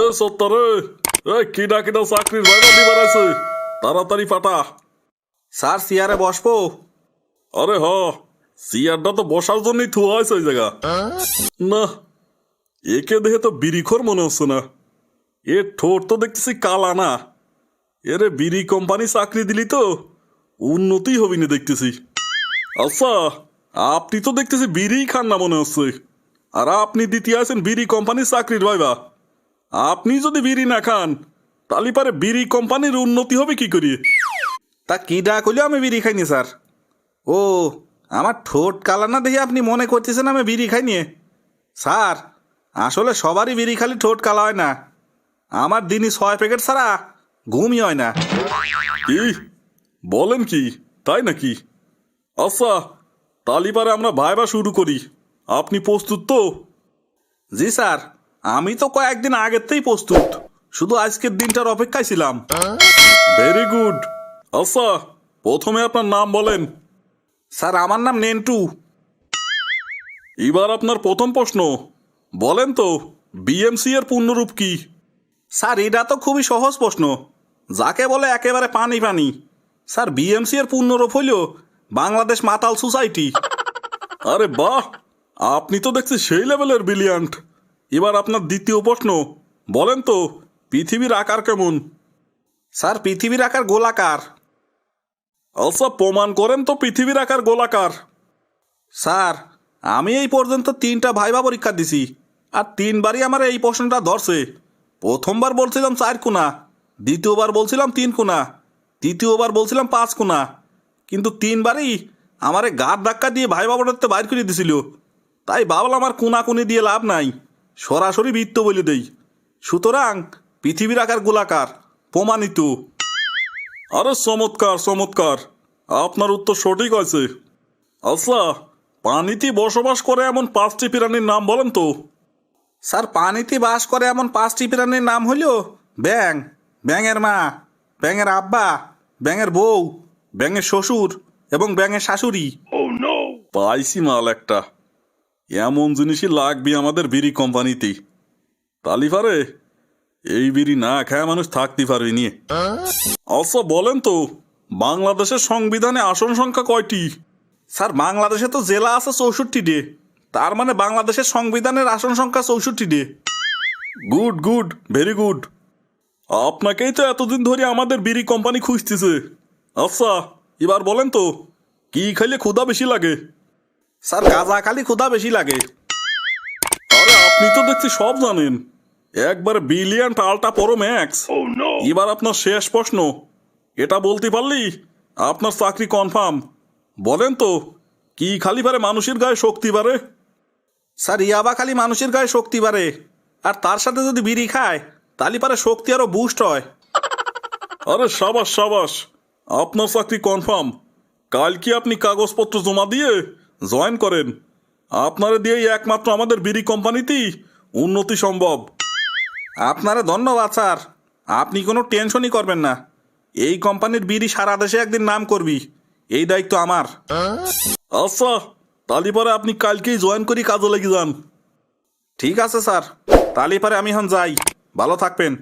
এ সত্তরে। এ কিনা কিনা চাকরির ভাইবা দিবার আছে তাড়াতাড়ি পাঠা। স্যার চেয়ারে বসবো। আরে হ চেয়ারটা তো বসার জন্যই থুয়া হয়েছে ওই জায়গা। না একে দেখে তো বিড়িখোর মনে হচ্ছে না। এর ঠোঁট তো দেখতেছি কালা না। এরে বিড়ি কোম্পানি চাকরি দিলি তো উন্নতি হবি না দেখতেছি। আচ্ছা আপনি তো দেখতেছি বিড়ি খান না মনে হচ্ছে। আর আপনি দ্বিতীয় আছেন বিড়ি কোম্পানির চাকরির ভাইবা। আপনি যদি বিড়ি না খান তাহলে পারে বিড়ি কোম্পানির উন্নতি হবে কি করি? তা কি ডাক হইলেও আমি বিড়ি খাইনি স্যার? ও আমার ঠোঁট কালা না দেখে আপনি মনে করতেছেন আমি বিড়ি খাইনি? স্যার আসলে সবারই বিড়ি খালি ঠোঁট কালা হয় না। আমার দিনই ছয় প্যাকেট ছাড়া ঘুমই হয় না। কি বলেন কি তাই নাকি? আচ্ছা তালিবারে আমরা ভাইবা শুরু করি। আপনি প্রস্তুত তো? জি স্যার। আমি তো কয়েকদিন আগের থেকেই প্রস্তুত। শুধু আজকের দিনটার অপেক্ষায় ছিলাম। ভেরি গুড আচ্ছা প্রথমে আপনার নাম বলেন। স্যার, আমার নাম নেন্টু। এবার আপনার প্রথম প্রশ্ন। বলেন তো বিএমসি এর পূর্ণরূপ কি? স্যার, এটা তো খুবই সহজ প্রশ্ন। যাকে বলে একেবারে পানি পানি। স্যার বিএমসি এর পূর্ণরূপ হইল বাংলাদেশ মাতাল সোসাইটি। আরে বাহ! আপনি তো দেখছি সেই লেভেলের ব্রিলিয়ান্ট এবার আপনার দ্বিতীয় প্রশ্ন বলেন তো পৃথিবীর আকার কেমন? স্যার পৃথিবীর আকার গোলাকার। আচ্ছা প্রমাণ করেন তো পৃথিবীর আকার গোলাকার। স্যার আমি এই পর্যন্ত তিনটা ভাইবা পরীক্ষা দিছি আর তিনবারই আমার এই প্রশ্নটা ধরছে। প্রথমবার বলছিলাম চার কোনা দ্বিতীয়বার বলছিলাম তিন কোনা তৃতীয়বার বলছিলাম পাঁচ কোনা কিন্তু তিনবারই আমারে গার ধাক্কা দিয়ে ভাই বাবাটাতে বাইর করে দিছিল। তাই ভাবলাম আমার কোনা কোনাকুনি দিয়ে লাভ নাই। সরাসরি বৃত্ত বলে দেই। সুতরাং পৃথিবীর আকার গোলাকার প্রমাণিত। আরে চমৎকার চমৎকার। আপনার উত্তর সঠিক আছে আচ্ছা পানিতে বসবাস করে এমন পাঁচটি প্রাণীর নাম বলেন তো। স্যার পানিতে বাস করে এমন পাঁচটি প্রাণীর নাম হইল ব্যাং ব্যাঙের মা ব্যাঙের আব্বা ব্যাঙের বউ ব্যাঙের শ্বশুর এবং ব্যাঙের শাশুড়ি। পাইছি মাল একটা। এমন জিনিসই লাগবে আমাদের বিড়ি কোম্পানিতে তালিফারে এই বিড়ি না খায় মানুষ থাকতে পারবে নিয়ে। আচ্ছা বলেন তো, বাংলাদেশের সংবিধানে আসন সংখ্যা কয়টি? স্যার, বাংলাদেশে তো জেলা আছে চৌষট্টি ডে। তার মানে বাংলাদেশের সংবিধানের আসন সংখ্যা চৌষট্টি day. Good good, very good. আপনাকেই তো এতদিন ধরে আমাদের বিড়ি কোম্পানি খুঁজতেছে। আচ্ছা এবার বলেন তো, কি খাইলে ক্ষুধা বেশি লাগে? স্যার গাঁজা খালি ক্ষুধা বেশি লাগে। আরে আপনি তো দেখছি সব জানেন। একবার বিলিয়ন আলটা পরো ম্যাক্স। এবার আপনার শেষ প্রশ্ন। এটা বলতে পারলি? আপনার চাকরি কনফার্ম। বলেন তো কি খালি পারে মানুষের গায়ে শক্তি বাড়ে? স্যার ইয়াবা খালি মানুষের গায়ে শক্তি বাড়ে। আর তার সাথে যদি বিড়ি খায় তাহলে পারে শক্তি আরও বুস্ট হয়। আরে সাবাস সাবাস। আপনার চাকরি কনফার্ম। কাল কি আপনি কাগজপত্র জমা দিয়ে জয়েন করেন। আপনারা দিয়েই একমাত্র আমাদের বিড়ি কোম্পানিতেই উন্নতি সম্ভব। আপনারা ধন্যবাদ, স্যার। আপনি কোনো টেনশনই করবেন না। এই কোম্পানির বিড়ি সারা দেশে একদিন নাম করবি। এই দায়িত্ব আমার। আচ্ছা তালি পরে আপনি কালকেই জয়েন করি, কাজে লেগে যান। ঠিক আছে, স্যার। তালি পরে আমি এখন যাই। ভালো থাকবেন।